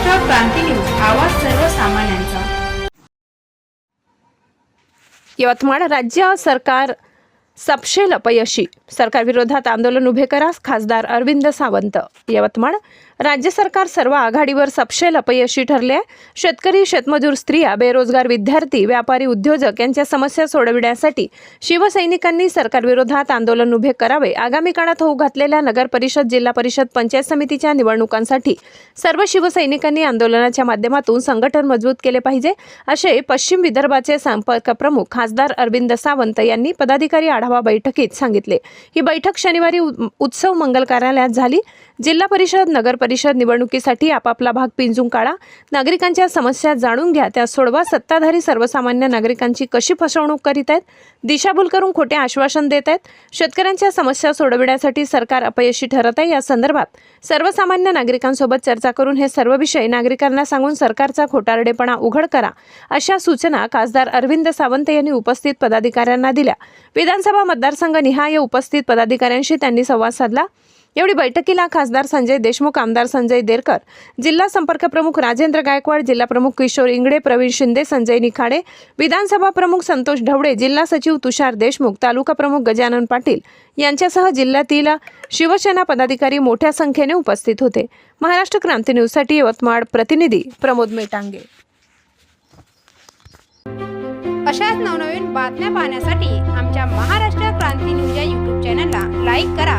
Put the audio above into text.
क्रांती news आवाज सर्वसामान्यांचा. यवतमाळ राज्य सरकार सपशेल अपयशी. सरकारविरोधात आंदोलन उभे करा खासदार अरविंद सावंत. यवतमाळ राज्य सरकार सर्व आघाडीवर सपशेल अपयशी ठरले. आहे शेतकरी शेतमजूर स्त्रिया बेरोजगार विद्यार्थी व्यापारी उद्योजक यांच्या समस्या सोडविण्यासाठी शिवसैनिकांनी सरकारविरोधात आंदोलन उभे करावे. आगामी काळात होऊ घातलेल्या नगर परिषद जिल्हा परिषद पंचायत समितीच्या निवडणुकांसाठी सर्व शिवसैनिकांनी आंदोलनाच्या माध्यमातून संघटन मजबूत केले पाहिजे असे पश्चिम विदर्भाचे संपर्क प्रमुख खासदार अरविंद सावंत यांनी पदाधिकारी आढावा बैठकीत सांगितले. ही बैठक शनिवारी उत्सव मंगल कार्यालयात झाली. जिल्हा परिषद नगर परिषद निवडणुकीसाठी आपापला भाग पिंजून काढा. नागरिकांच्या समस्या जाणून घ्या. त्या सोडवा सत्ताधारी सर्वसामान्य नागरिकांची कशी फसवणूक करीत आहेत दिशाभूल करून खोटे आश्वासन देत आहेत शेतकऱ्यांच्या समस्या सोडविण्यासाठी सरकार अपयशी ठरत आहे. या संदर्भात सर्वसामान्य नागरिकांसोबत चर्चा करून हे सर्व विषय नागरिकांना सांगून सरकारचा खोटारडेपणा उघड करा अशा सूचना खासदार अरविंद सावंत यांनी उपस्थित पदाधिकाऱ्यांना दिल्या. विधानसभा मतदारसंघ निहाय उपस्थित पदाधिकाऱ्यांशी त्यांनी संवाद साधला. एवढी बैठकीला खासदार संजय देशमुख आमदार संजय देरकर जिल्हा संपर्क प्रमुख राजेंद्र गायकवाड जिल्हा प्रमुख किशोर इंगडे प्रवीण शिंदे संजय निखाडे विधानसभा प्रमुख संतोष ढवळे जिल्हा सचिव तुषार देशमुख तालुका प्रमुख गजानन पाटील यांच्यासह जिल्ह्यातील शिवसेना पदाधिकारी मोठ्या संख्येने उपस्थित होते. महाराष्ट्र क्रांती न्यूजसाठी यवतमाळ प्रतिनिधी प्रमोद मेटांगे. अशाच नवनवीन बातम्या पाहण्यासाठी आमच्या महाराष्ट्र क्रांती न्यूज या यूट्यूब चॅनलला लाईक करा.